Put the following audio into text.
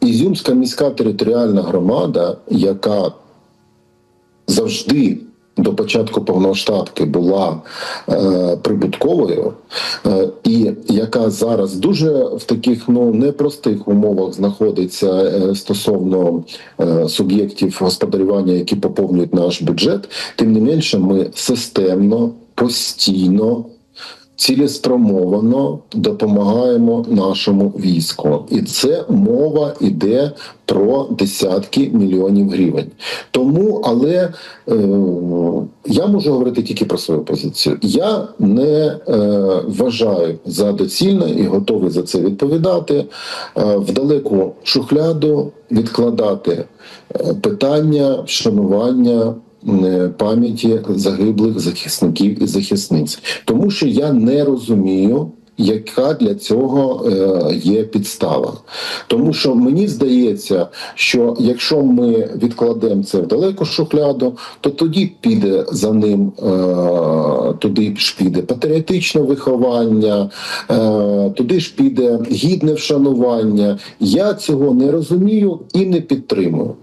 Ізюмська міська територіальна громада, яка завжди до початку повноштатки була е, прибутковою, е, і яка зараз дуже в таких ну непростих умовах знаходиться е, стосовно е, суб'єктів господарювання, які поповнюють наш бюджет, тим не менше, ми системно, постійно. Цілеспрямовано допомагаємо нашому війську, і це мова йде про десятки мільйонів гривень. Тому, але е, я можу говорити тільки про свою позицію. Я не е, вважаю за доцільне і готовий за це відповідати е, в далеку шухляду відкладати е, питання вшанування пам'яті загиблих захисників і захисниць, тому що я не розумію. Яка для цього е, є підстава? Тому що мені здається, що якщо ми відкладемо це в далеку шухляду, то тоді піде за ним е, туди ж піде патріотичне виховання, е, туди ж піде гідне вшанування. Я цього не розумію і не підтримую.